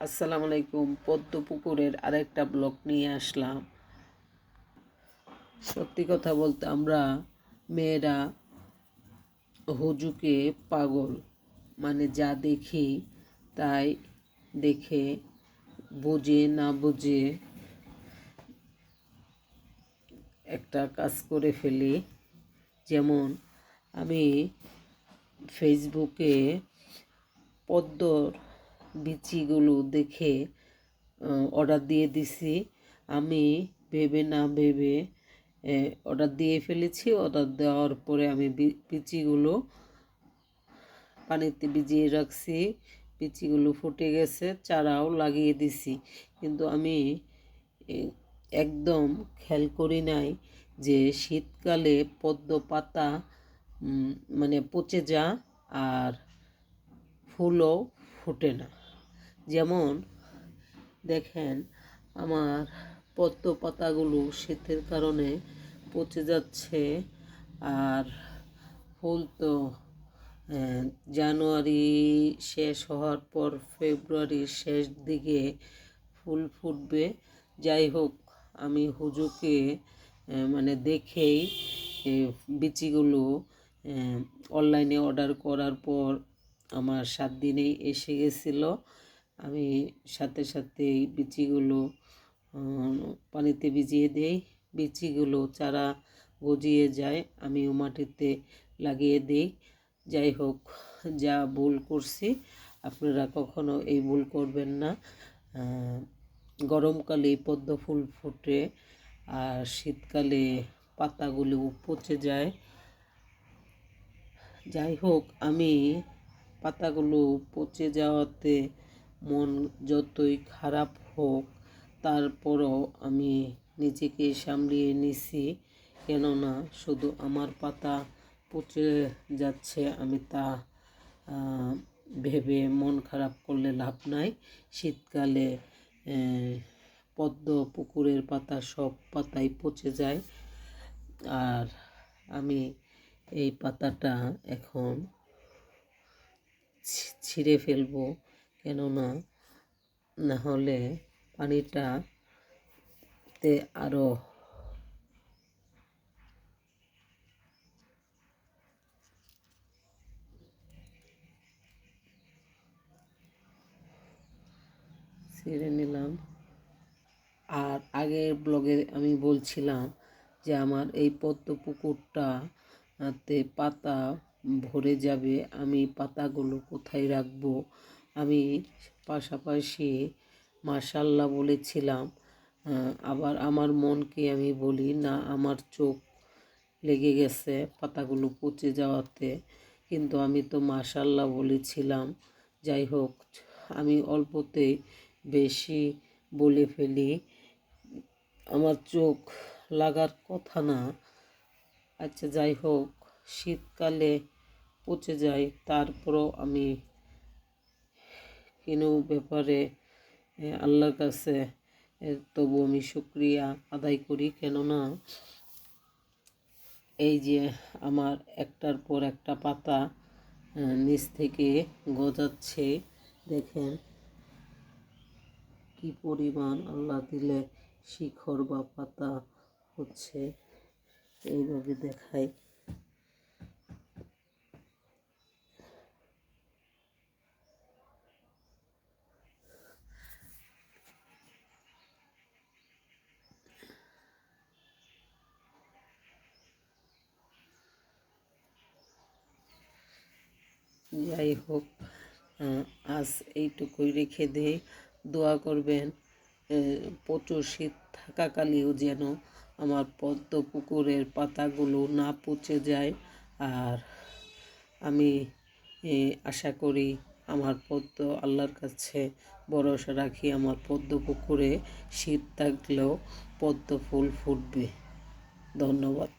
আসসালামু আলাইকুম পদ্ম পুকুরের আরেকটা ব্লগ নিয়ে আসলাম। সত্যি কথা বলতে আমরা মেয়েরা হুজুকে পাগল মানে যা দেখি তাই দেখে বুঝে না বুঝে একটা কাজ করে ফেলি। যেমন আমি ফেসবুকে পদ্মর বিচিগুলো দেখে অর্ডার দিয়ে দিছি। আমি ভেবে না ভেবে অর্ডার দিয়ে ফেলেছি। অর্ডার দেওয়ার পরে আমি বিচিগুলো পানিতে ভিজিয়ে রাখছি। বিচিগুলো ফুটে গেছে, চারাও লাগিয়ে দিছি। কিন্তু আমি একদম খেয়াল করি নাই যে শীতকালে পদ্ম পাতা মানে পচে যা আর ফুলও ফোটে না। যেমন, দেখেন, আমার পদ্ম পাতাগুলো শীতের কারণে পচে যাচ্ছে, আর ফুল তো জানুয়ারি শেষ হওয়ার পর ফেব্রুয়ারির শেষ দিকে ফুল ফুটবে। যাই হোক, আমি হুজুকে মানে দেখেই বিচিগুলো অনলাইনে অর্ডার করার পর আমার সাত দিনেই এসে গেছিল। আমি সাথে সাথে বিচিগুলো পানিতে ভিজিয়ে দেই। বিচিগুলো চারা গজিয়ে যায় আমিও মাটিতে লাগিয়ে দিই। যাই হোক, যা ভুল করছি, আপনারা কখনো এই ভুল করবেন না। গরমকালে পদ্ম ফুল ফুটে আর শীতকালে পাতাগুলো পচে যায়। যাই হোক, আমি পাতাগুলো পচে যাওয়াতে মন যতই খারাপ হোক, তারপরও আমি নিজেকে সামলিয়ে নিছি। কেননা শুধু আমার পাতা পচে যাচ্ছে, আমি তা ভেবে মন খারাপ করলে লাভ নাই। শীতকালে পদ্ম পুকুরের পাতা সব পাতাই পচে যায়। আর আমি এই পাতাটা এখন ছিঁড়ে ফেলব। কেননা না হলে পানিটা তে আরও ছিঁড়ে নিলাম। আর আগের ব্লগে আমি বলছিলাম যে আমার এই পদ্ম পুকুরটাতে পাতা ভরে যাবে, আমি পাতাগুলো কোথায় রাখব? আমি পাশাপাশি মার্শাল্লাহ বলেছিলাম আবার আমার মনকে আমি বলি, না, আমার চোখ লেগে গেছে পাতাগুলো পচে যাওয়াতে। কিন্তু আমি তো মার্শাল্লাহ বলেছিলাম, যাই হোক, আমি অল্পতে বেশি বলে ফেলি, আমার চোখ লাগার কথা না। আচ্ছা যাই হোক, শীতকালে পচে যায়, তারপরও আমি কোনো ব্যাপারে আল্লাহর কাছে তবু আমি শুক্রিয়া আদায় করি। কেননা এই যে আমার একটার পর একটা পাতা নিচ থেকে গজাচ্ছে, দেখেন কি পরিমাণ আল্লাহ দিলে শিখর বা পাতা হচ্ছে। এইভাবে দেখায়। যাই হোক আজ এইটুকুই রেখে দিয়ে দোয়া করবেন প্রচুর শীত থাকাকালেও যেন আমার পদ্ম পুকুরের পাতাগুলো না পচে যায়। আর আমি আশা করি আমার পদ্ম, আল্লাহর কাছে ভরসা রাখি আমার পদ্ম পুকুরে শীত থাকলেও পদ্ম ফুল ফুটবে। ধন্যবাদ।